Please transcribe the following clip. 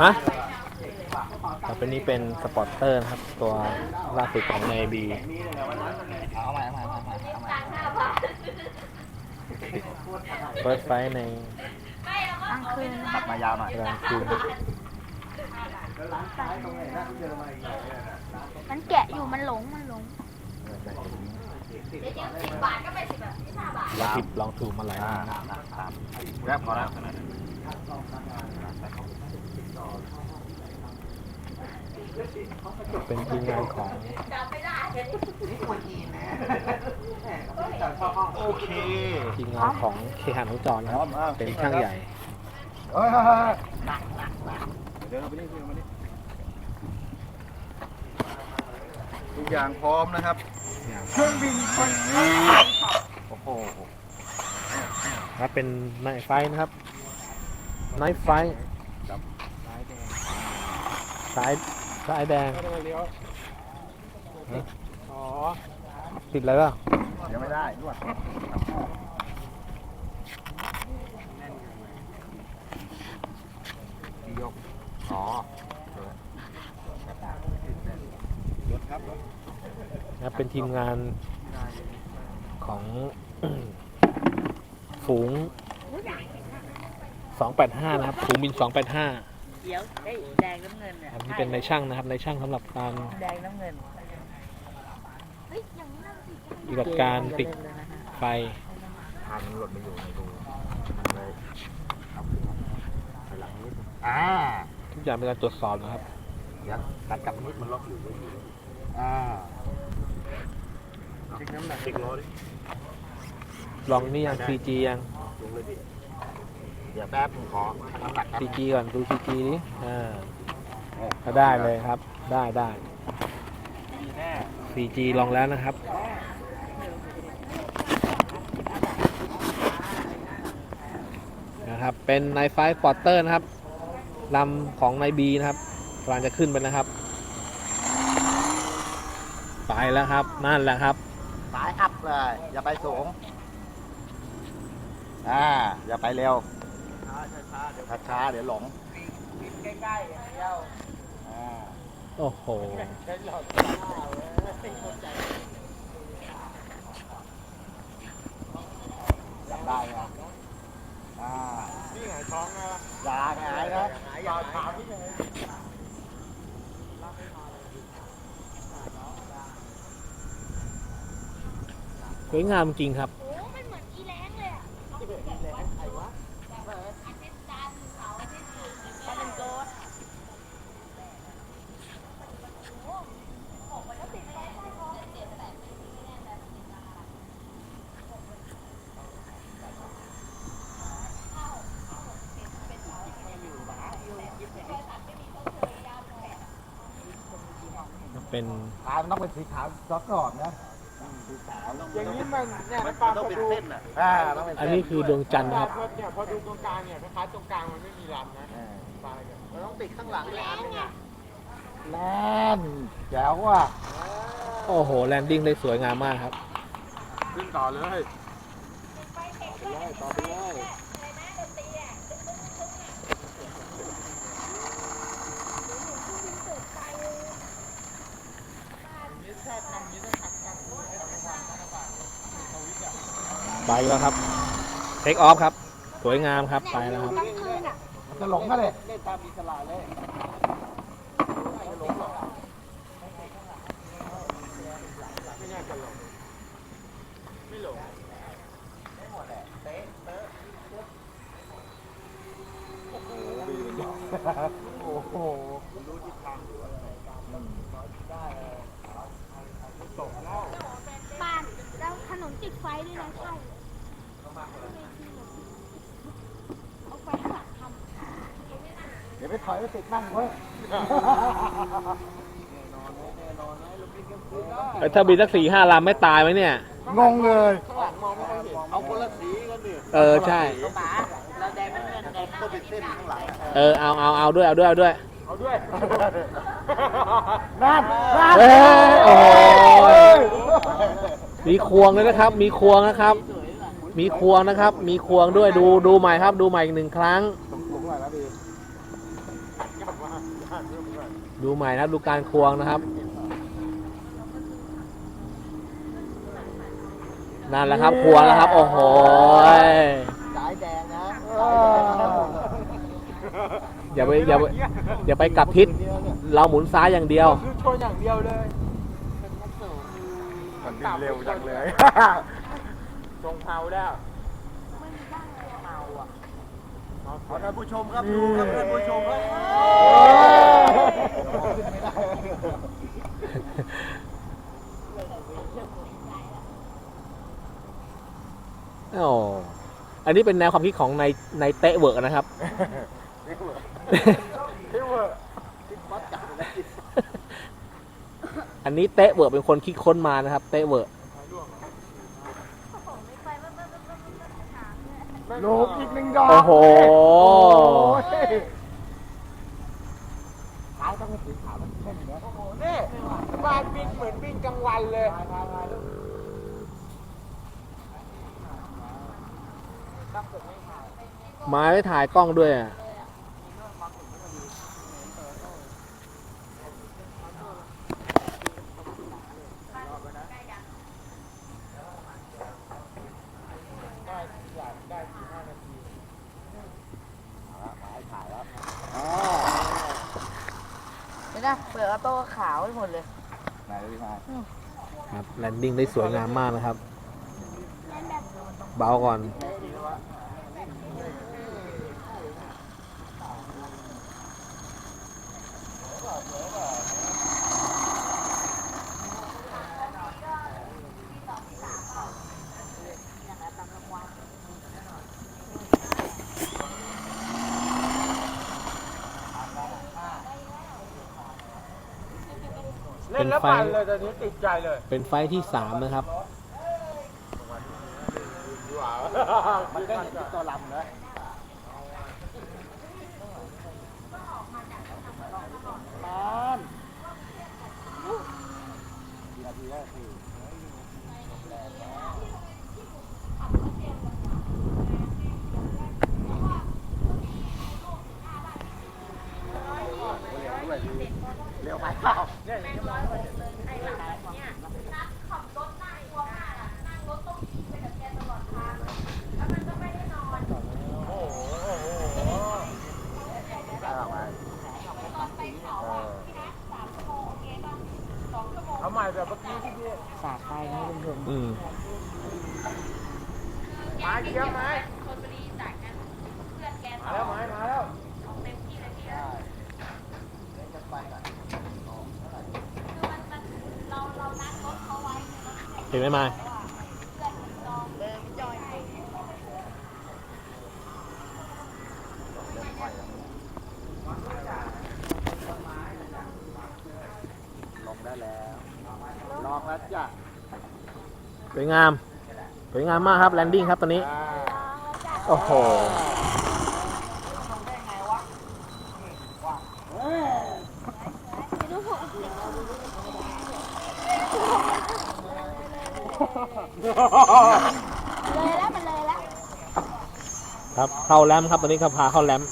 ฮะต่อไปนี้เป็นสปอร์ตเตอร์นะครับ ตัวล่าสุดของในบีเอาใหม่เอาใหม่เอาใหม่เอาใหม่เฟิร์สไฟในกลางคืนตัดมายาวหน่อยกลางคืนมันแกะอยู่มันหลงมันหลงเราผิดลองถูกมาหลายอ่าอันครับแรบพอแล้ว เป็นทีมงานของโอเคทีมงานของเคหานุจรนะครับเป็นช่างใหญ่เฮ้ยเฮ้ยเฮ้ยหนักหนักหนักเดี๋ยวเอาไปนี่เดี๋ยวเอาไปนี่ทุกอย่างพร้อมนะครับเครื่องบินคนนี้โอ้โหครับเป็นไนท์ไฟท์นะครับไนท์ไฟท์ สายสายแดงฮะติดอะไรเปล่าเดี๋ยังไม่ได้นวดที่ยก อ๋อรถครับรถนะครับเป็นทีมงานของ ฝูง 285 นะครับ ฝูงบิน 285 เดี๋ยวไอ้แดงน้ำเงินเนี่ยอันนี้เป็นในช่างนะครับในช่างสำหรับการแดงน้ำเงินเฮ้ยอย่างนี้น่าสิปฏิบัติการติดเล่นเลยนะฮะไฟทางมันหล่นไปอยู่ในรูมันเลยเอาขึ้นมาไปหลังนิดนึงอ่าทุกอย่างเป็นการตรวจสอบนะครับเดี๋ยวการกลับนิดมันล็อกอยู่ไม่อยู่อ่าเช็คน้ำหนักเช็คล้อดิลองนี่ยัง CG ยังลงเลยพี่ เดี๋ยวแป๊บผมขอน้ำหนักครับ CG ก่อนดู CG นี้อ่าก็ได้เลยครับ ได้ได้ CG ลองแล้วนะครับ นะครับ เป็นไนไฟปอร์เตอร์นะครับลำของนายบีนะครับกำลังจะขึ้นไปนะครับ ไปแล้วครับ นั่นแหละครับ สายอัพเลย อย่าไปสูง อ่า อย่าไปเร็ว ช้าช้าๆเดี๋ยวหลงใกล้ๆอย่างเดียวอ่าโอ้โหจับได้ไหมอ่านี่ไงท้องนะอย่าหงายนะอย่าถามที่ไหนสวยงามจริงครับ โอ้มันเหมือนอีแรงเลยอะอาทิตย์จันทร์เสาร์อาทิตย์ศุกร์อย่างเงี้ยเป็นโกด เป็นขาวมันต้องเป็นสีขาวซอสกรอบนะสีขาวอย่างนี้มันเนี่ยมันต้องเป็นเส้นอะอ่าต้องเป็นเส้นอันนี้คือดวงจันทร์ครับเนี่ยพอดูตรงกลางเนี่ยคล้ายๆตรงกลางมันไม่มีลำนะอ่าปลายเนี่ยมันต้องติดข้างหลังเลยอันนึงอะแน่นแจ๋วว่ะโอ้โหแลนดิ้งได้สวยงามมากครับ ขึ้นต่อเลยไป ไปแล้วครับ เทคออฟครับ สวยงามครับ ไปแล้วครับกลงคืนอะมันจะหลงก็เลยไม่น่าจะหลงไม่หลงโอ้โหบ้าน แล้วถนนติดไฟด้วยนะใช่เอาไฟข้างหลังทำเดี๋ยวไปถอยไปติดนั่งเว้ยเอ้ยถ้าบินสักสี่ห้าลำไม่ตายไหมเนี่ย งงเลยเอาคนละสีกันดิเออใช่ ป๋าเราแดงน้ำเงินแดงก็เป็นเส้นข้างหลังเออเอาเอาเอาด้วยเอาด้วยเอาด้วย เอาด้วย นั่นนั่นเอ้ยโอ้โห มีควงเลยนะครับ มีควงนะครับ มีควงนะครับ มีควงด้วยดูดูใหม่ครับ ดูใหม่อีกหนึ่งครั้ง ดูใหม่นะครับดูการควงนะครับนั่นแหละครับควงแล้วครับ โอ้โหสายแดงนะอย่าไปอย่าไปอย่าไปกลับทิศเราหมุนซ้ายอย่างเดียวชนอย่างเดียวเลย มันวิ่งเร็วจังเลย ทรงเผาแล้วขอท่านผู้ชมครับดูครับท่านผู้ชมครับโอ้อันนี้เป็นแนวความคิดของในในเตะเวิร์กนะครับ ที่เวอร์ อันนี้เตะเวิร์กเป็นคนคิดค้นมานะครับ เตะเวิร์กโลกอีกหนึ่งดอกโอ้โห ขาวต้องเป็นสีขาวมันเข้มนะนี่บ้านบินเหมือนบินกลางวันเลยไม้ไม่ถ่ายกล้องด้วยอะ เห็นไหมเปิดออโต้ขาวไปหมดเลย ไหนพี่ชายครับแลนดิ้งได้สวยงามมากนะครับ เบาก่อน เล่นแล้วปั่นเลยตอนนี้ติดใจเลยเป็นไฟท์ที่สามนะครับ มันก็เห็นที่ตัวลำนะมันกี่นาทีแล้วพี่ เร็วไปเปล่าได้ออกมาเออเอาใหม่แบบเมื่อกี้ที่พี่สาดไปนะคุณผู้ชมอืมไม้เยี่ยมไหมมาแล้วมาแล้ว เห็นไหมไม้ลงได้แล้วลองแล้วจ้ะสวยงาม สวยงามมากครับ แลนดิ้งครับตอนนี้อ่าโอ้โห เลยแล้วมันเลยแล้ว ครับเข้าแรมป์ครับตอนนี้เขาพาเข้าแรมป์